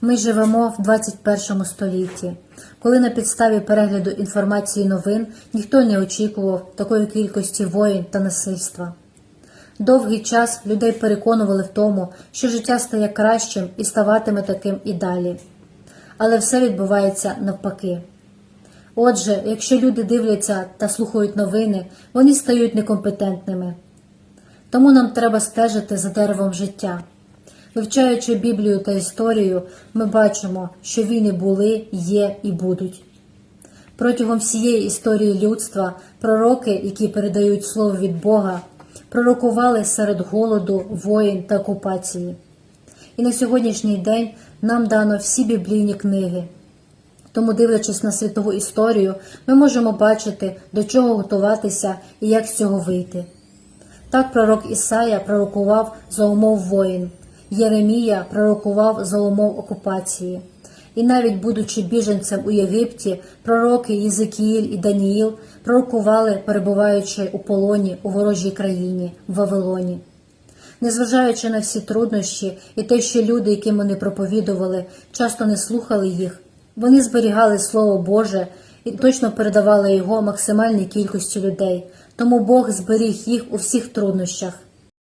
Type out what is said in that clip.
Ми живемо в 21 столітті, коли на підставі перегляду інформації новин ніхто не очікував такої кількості воїн та насильства. Довгий час людей переконували в тому, що життя стає кращим і ставатиме таким і далі. Але все відбувається навпаки. Отже, якщо люди дивляться та слухають новини, вони стають некомпетентними. Тому нам треба стежити за деревом життя. Вивчаючи Біблію та історію, ми бачимо, що війни були, є і будуть. Протягом всієї історії людства пророки, які передають слово від Бога, пророкували серед голоду, воїн та окупації. І на сьогоднішній день нам дано всі біблійні книги. Тому, дивлячись на світову історію, ми можемо бачити, до чого готуватися і як з цього вийти. Так пророк Ісая пророкував за умов воїн, Єремія пророкував за умов окупації. І навіть будучи біженцем у Єгипті, пророки Єзикіїль і Даніїл пророкували, перебуваючи у полоні у ворожій країні в Вавилоні. Незважаючи на всі труднощі і те, що люди, яким вони проповідували, часто не слухали їх, вони зберігали Слово Боже і точно передавали його максимальній кількості людей, тому Бог зберіг їх у всіх труднощах.